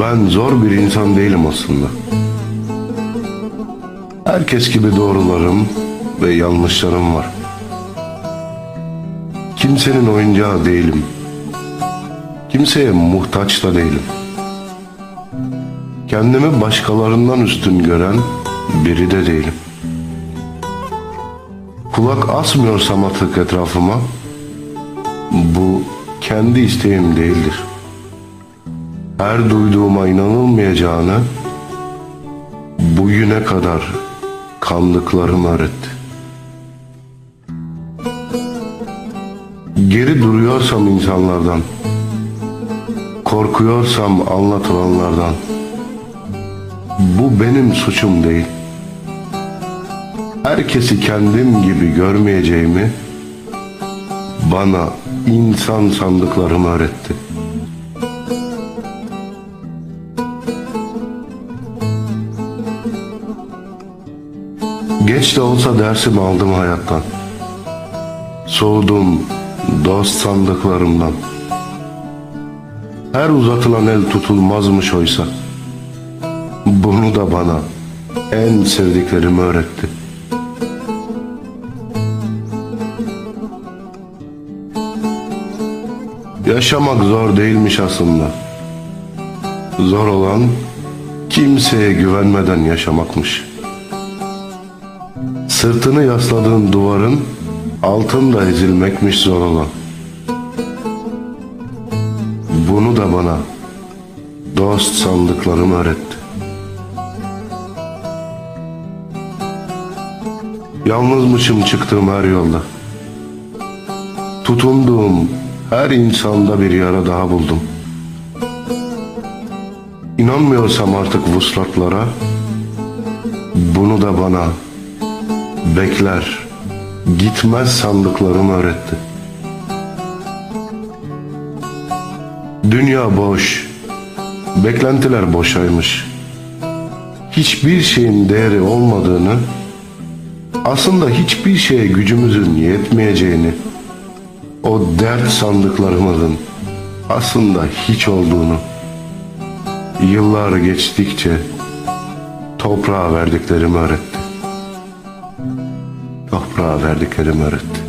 Ben zor bir insan değilim aslında. Herkes gibi doğrularım ve yanlışlarım var. Kimsenin oyuncağı değilim. Kimseye muhtaç da değilim. Kendimi başkalarından üstün gören biri de değilim. Kulak asmıyorsam artık etrafıma, bu kendi isteğim değildir. Her duyduğuma inanılmayacağını bugüne kadar kandıklarım öğretti. Geri duruyorsam insanlardan, korkuyorsam anlatılanlardan, bu benim suçum değil. Herkesi kendim gibi görmeyeceğimi bana insan sandıklarım öğretti. Geç de olsa dersimi aldım hayattan. Soğudum dost sandıklarımdan. Her uzatılan el tutulmazmış oysa. Bunu da bana en sevdiklerim öğretti. Yaşamak zor değilmiş aslında. Zor olan kimseye güvenmeden yaşamakmış. Sırtını yasladığın duvarın altında ezilmekmiş zor olan. Bunu da bana dost sandıklarım öğretti. Yalnızmışım çıktığım her yolda. Tutunduğum her insanda bir yara daha buldum. İnanmıyorsam artık vuslatlara, bunu da bana bekler, gitmez sandıklarım öğretti. Dünya boş, beklentiler boşaymış. Hiçbir şeyin değeri olmadığını, aslında hiçbir şeye gücümüzün yetmeyeceğini, o dert sandıklarımızın aslında hiç olduğunu, yıllar geçtikçe toprağa verdiklerimi öğretti. Toprağa verdiklerimi öğretti.